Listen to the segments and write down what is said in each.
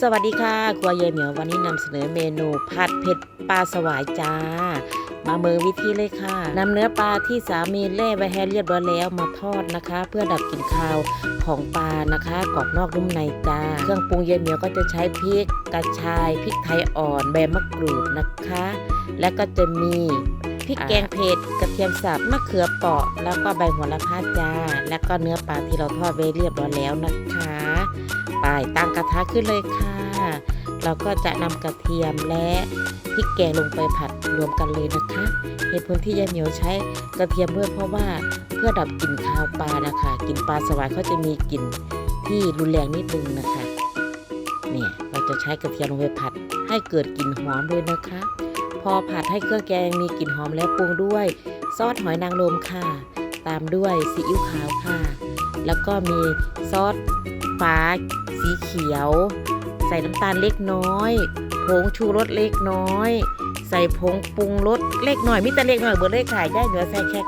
สวัสดีค่ะ ครัวยายเหมียววันนี้นำเสนอเมนูผัดเผ็ดปลาสวายจ้า มาเมือวิธีเลยค่ะนำเนื้อปลาที่สามีแล่ไว้ให้เรียบร้อยแล้วมาทอดนะคะ เพื่อดับกลิ่นคาวของปลานะคะกรอบนอกนุ่มในจ้า เครื่องปรุงยายเหมียวก็จะใช้พริกกระชายพริกไทยอ่อนใบมะกรูดนะคะ และก็จะมี พริกแกงเผ็ดกระเทียมสับมะเขือเปราะ แล้วก็ใบโหระพาจ้า และก็เนื้อปลาที่เราทอดไว้เรียบร้อยแล้วนะคะไปตั้งกระทะขึ้นเลยค่ะ เราก็จะนำกระเทียมและพริกแกงลงไปผัดรวมกันเลยนะคะเหตุผลที่ยายเหมียวใช้กระเทียมเพื่อเพราะว่าเพื่อดับกลิ่นคาวปลานะคะกลิ่นปลาสวายเขาจะมีกลิ่นที่รุนแรงนิดนึงนะคะเนี่ยเราจะใช้กระเทียมลงไปผัดให้เกิดกลิ่นหอมด้วยนะคะ พอผัดให้เครื่องแกงมีกลิ่นหอมและปรุงด้วย ซอสหอยนางรมค่ะ ตามด้วยซีอิ๊วขาวค่ะ แล้วก็มีซอสฟ้าสีเขียว ใส่น้ำตาลเล็กน้อยผงชูรสเล็กน้อย ใส่ผงปรุงรสเล็กหน้อยมิแต่เล็กหน้อยเบอร์เลยขายได้เหนือใส่แค่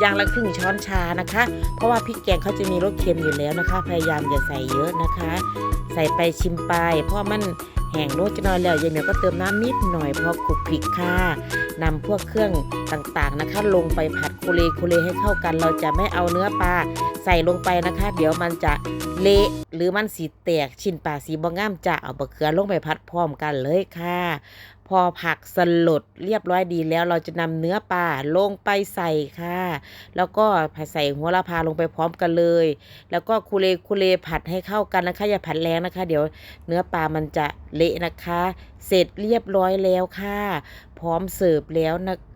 อย่างละครึ่งช้อนชานะคะ เพราะว่าพริกแกงเขาจะมีรสเค็มอยู่แล้วนะคะ พยายามอย่าใส่เยอะนะคะ ใส่ไปชิมไปเพราะมันแห้งโรสจะน้อยแล้วยายเหมียวก็เติมน้ำนิดหน่อยพอคลุกคลิกค่ะนำพวกเครื่องต่างๆนะคะ ลงไปผัดโคเลโคเลให้เข้ากัน เราจะไม่เอาเนื้อปลาใส่ลงไปนะคะ เดี๋ยวมันจะเละหรือมันสีแตกชิ้นปลาสีบางงามจะเอาบะเขือลงไปผัดพร้อมกันเลยค่ะ อผักสลดเรียบร้อยดีแล้วเราจะนำเนื้อปลาลงไปใส่ค่ะ แล้วก็ใส่หัวละพาลงไปพร้อมกันเลย แล้วก็คูเลคูเลผัดให้เข้ากันนะคะ อย่าผัดแรงนะคะ เดี๋ยวเนื้อปลามันจะเละนะคะ เสร็จเรียบร้อยแล้วค่ะ พร้อมเสิร์ฟแล้วนะคะ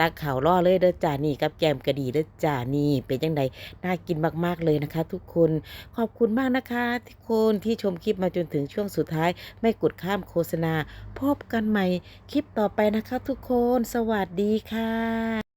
ตักข่าวล่อเลยเด้อจ่านี่กับแกมกระดีเด้อจ่านี่เป็นยังไงน่ากินมากๆเลยนะคะ ทุกคนขอบคุณมากนะคะทุกคนที่ชมคลิปมาจนถึงช่วงสุดท้าย ไม่กดข้ามโฆษณา พบกันใหม่คลิปต่อไปนะคะ ทุกคน สวัสดีค่ะ